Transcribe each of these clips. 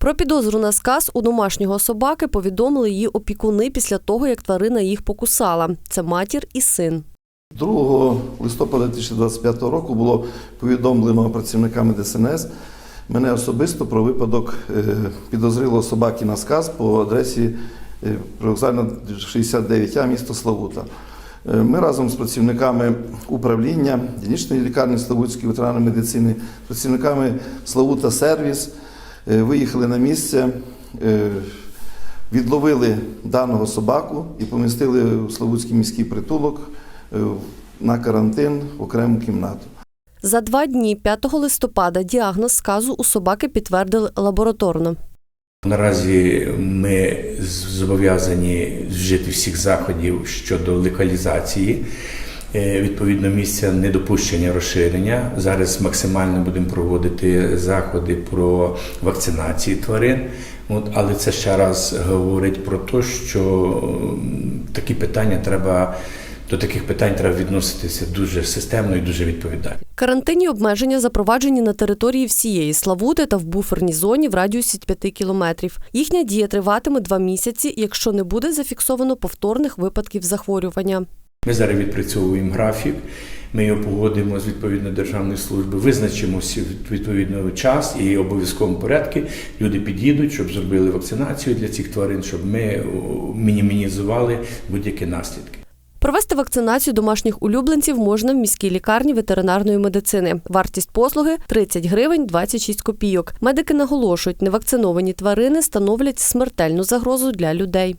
Про підозру на сказ у домашнього собаки повідомили її опікуни після того, як тварина їх покусала. Це матір і син. 2 листопада 2025 року було повідомлено працівниками ДСНС мене особисто про випадок е, підозрілого собаки на сказ по адресі е, привокзальна 69А місто Славута. Е, Ми разом з працівниками управління дільничної лікарні Славутської ветеринарної медицини, працівниками Славута Сервіс е, виїхали на місце. е, Відловили даного собаку і помістили у Славутський міський притулок е, на карантин в окрему кімнату. За два дні, 5 листопада, діагноз сказу у собаки підтвердили лабораторно. Наразі ми зобов'язані вжити всіх заходів щодо локалізації. Е, Відповідно, місця недопущення розширення. Зараз максимально будемо проводити заходи про вакцинацію тварин. От, але це ще раз говорить про те, що такі питання треба до таких питань треба відноситися дуже системно і дуже відповідально. Карантинні обмеження запроваджені на території всієї Славути та в буферній зоні в радіусі 5 кілометрів. Їхня дія триватиме два місяці, якщо не буде зафіксовано повторних випадків захворювання. Ми зараз відпрацьовуємо графік. Ми його погодимо з відповідної державної служби, визначимо всі відповідно час і обов'язковому порядку. Люди під'їдуть, щоб зробили вакцинацію для цих тварин, щоб ми мінімізували будь-які наслідки. Провести вакцинацію домашніх улюбленців можна в міській лікарні ветеринарної медицини. Вартість послуги 30 гривень 26 копійок. Медики наголошують, невакциновані тварини становлять смертельну загрозу для людей.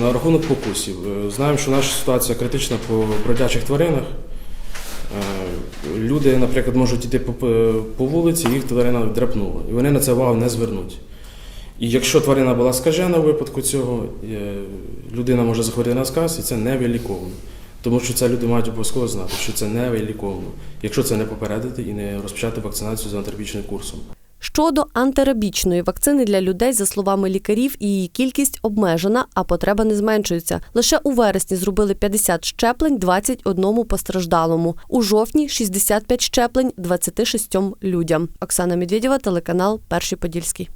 На рахунок покусів. Е, Знаємо, що наша ситуація критична по бродячих тваринах. Е, Люди, наприклад, можуть йти по, по вулиці, їх тварина драпнула. І вони на це увагу не звернуть. І якщо тварина була скажена у випадку цього, е, людина може захворіти на сказ, і це не виліковано. Тому що це люди мають обов'язково знати, що це не виліковано, якщо це не попередити і не розпочати вакцинацію за антирабічним курсом. Щодо антирабічної вакцини для людей, за словами лікарів, її кількість обмежена, а потреба не зменшується. Лише у вересні зробили 50 щеплень 21 постраждалому. У жовтні 65 щеплень 26 людям. Оксана Медведєва, телеканал Перший Подільський.